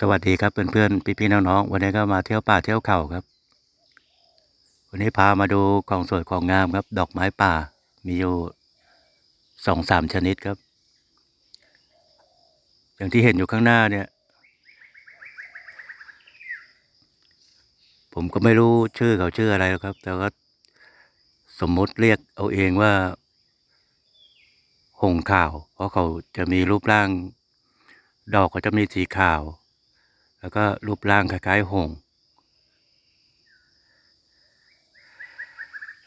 สวัสดีครับเพื่อนๆพี่ๆน้องๆวันนี้ก็มาเที่ยวป่าเที่ยวเขาครับ วันนี้พามาดูของสวยของงามครับ ดอกไม้ป่ามีอยู่สองสามชนิดครับ อย่างที่เห็นอยู่ข้างหน้าเนี่ย ผมก็ไม่รู้ชื่อเขาชื่ออะไรหรอกครับ แต่ก็สมมติเรียกเอาเองว่า หงขาว เพราะเขาจะมีรูปร่าง ดอกก็จะมีสีขาว แล้วก็รูปร่างคล้ายๆหง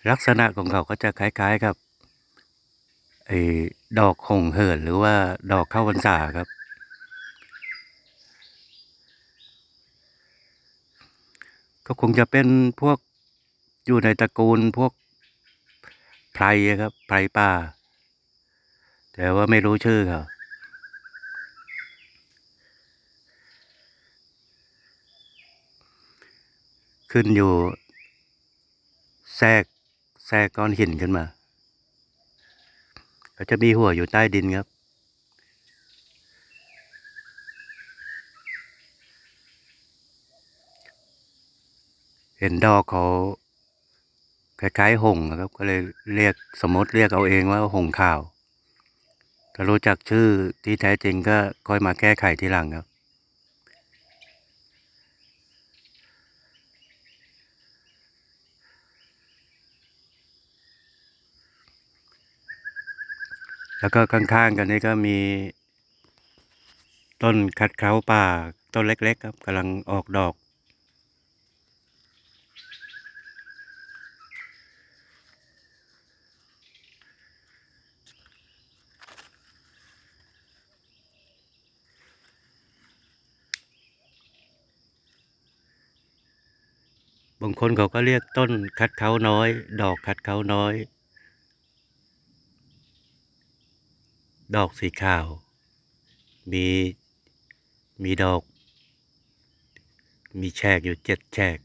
ลักษณะของเขาก็จะคล้ายๆกับไอ้ดอกหงเหินหรือว่าดอกเข้าพรรษาครับ ก็คงจะเป็นพวกอยู่ในตระกูลพวกไพรครับไพรป่า แต่ว่าไม่รู้ชื่อเขา ขึ้นอยู่ แทรกแทรกก้อนหินขึ้นมาเขาจะมีหัวอยู่ใต้ดินครับ เห็นดอกเขาคล้ายๆหงนะครับ ก็เลยเรียกสมมติเรียกเอาเองว่าหงส์ขาวถ้ารู้จักชื่อที่แท้จริงก็ค่อยมาแก้ไขทีหลังครับ แล้วก็ข้างๆกันนี้ก็มี ต้นคัดเคล้าป่าต้นเล็ก ๆ ครับกำลังออกดอก บางคนเขาก็เรียกต้นคัดเขาน้อย ดอกคัดเขาน้อย ดอกสีขาว มี มีดอก มีแฉกอยู่เจ็ดแฉก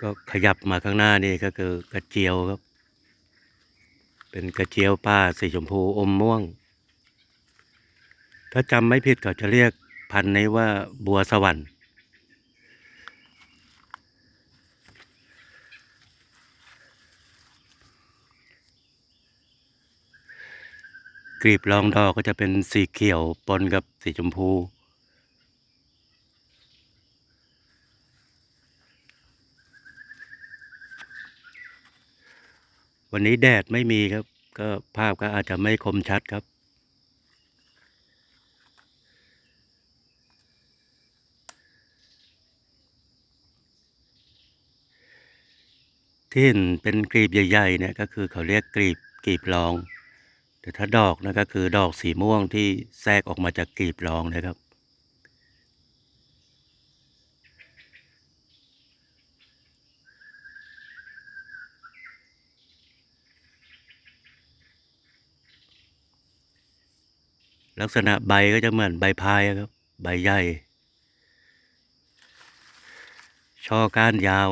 ก็ขยับมาข้างหน้านี่ก็คือกระเจียวครับ เป็นกระเจียวป้าสีชมพูอมม่วง ถ้าจำไม่ผิดเขาจะเรียกพันธุ์นี้ว่าบัวสวรรค์กลีบรองดอกก็จะเป็นสีเขียวปนกับสีชมพู วันนี้แดดไม่มีครับ ก็ภาพก็อาจจะไม่คมชัดครับ ที่เห็นเป็นกลีบใหญ่ๆเนี่ยก็คือเขาเรียกกลีบกลีบรอง แต่ถ้าดอกนะก็คือดอกสีม่วงที่แทรกออกมาจากกลีบรองนะครับ ลักษณะใบก็จะเหมือนใบพายครับ ใบใหญ่ ช่อก้านยาว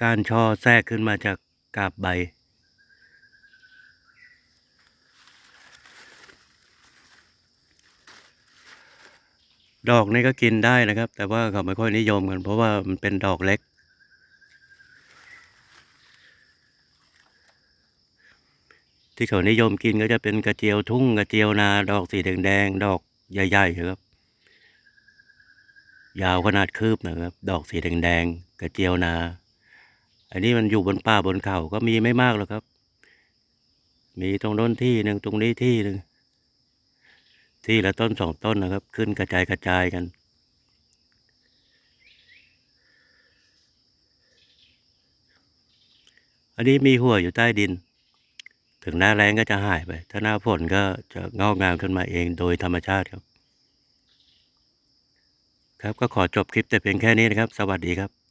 ก้านช่อแทรกขึ้นมาจากกาบใบ ดอกนี่ก็กินได้นะครับ แต่ว่าเขาไม่ค่อยนิยมกัน เพราะว่ามันเป็นดอกเล็ก ที่เขานิยมกินก็จะเป็นกระเจียวทุ่งกระเจียวนา ดอกสีแดงๆดอกใหญ่ๆครับ ยาวขนาดคืบนะครับ ดอกสีแดงๆกระเจียวนา อันนี้มันอยู่บนป่าบนเขาก็มีไม่มากหรอกครับ มีตรงโน้นที่หนึ่งตรงนี้ที่หนึ่ง ที่ละต้นสองต้นนะครับ ขึ้นกระจายกระจายกันอันนี้มีหัวอยู่ใต้ดิน ถึงหน้าแรงก็จะหายไป ถ้าหน้าฝนก็จะงอกงามขึ้นมาเองโดยธรรมชาติครับ ครับก็ขอจบคลิปแต่เพียงแค่นี้นะครับ สวัสดีครับ